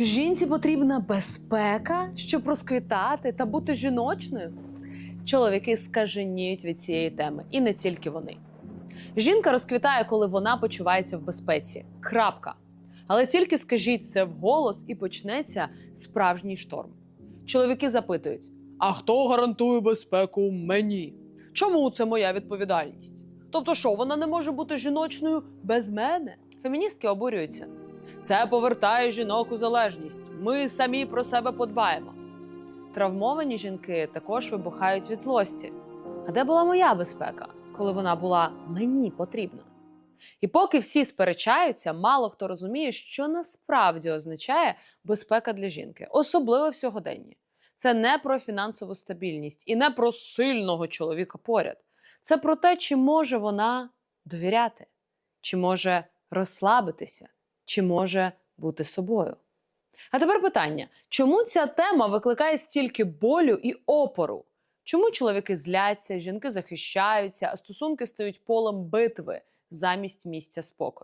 Жінці потрібна безпека, щоб розквітати та бути жіночною. Чоловіки скаженіють від цієї теми, і не тільки вони. Жінка розквітає, коли вона почувається в безпеці. Крапка. Але тільки скажіть це вголос і почнеться справжній шторм. Чоловіки запитують: а хто гарантує безпеку мені? Чому це моя відповідальність? Тобто, що вона не може бути жіночною без мене? Феміністки обурюються. Це повертає жінок у залежність. Ми самі про себе подбаємо. Травмовані жінки також вибухають від злості. А де була моя безпека, коли вона була мені потрібна? І поки всі сперечаються, мало хто розуміє, що насправді означає безпека для жінки, особливо в сьогоденні. Це не про фінансову стабільність і не про сильного чоловіка поряд. Це про те, чи може вона довіряти, чи може розслабитися, чи може бути собою. А тепер питання: чому ця тема викликає стільки болю і опору? Чому чоловіки зляться, жінки захищаються, а стосунки стають полем битви замість місця спокою?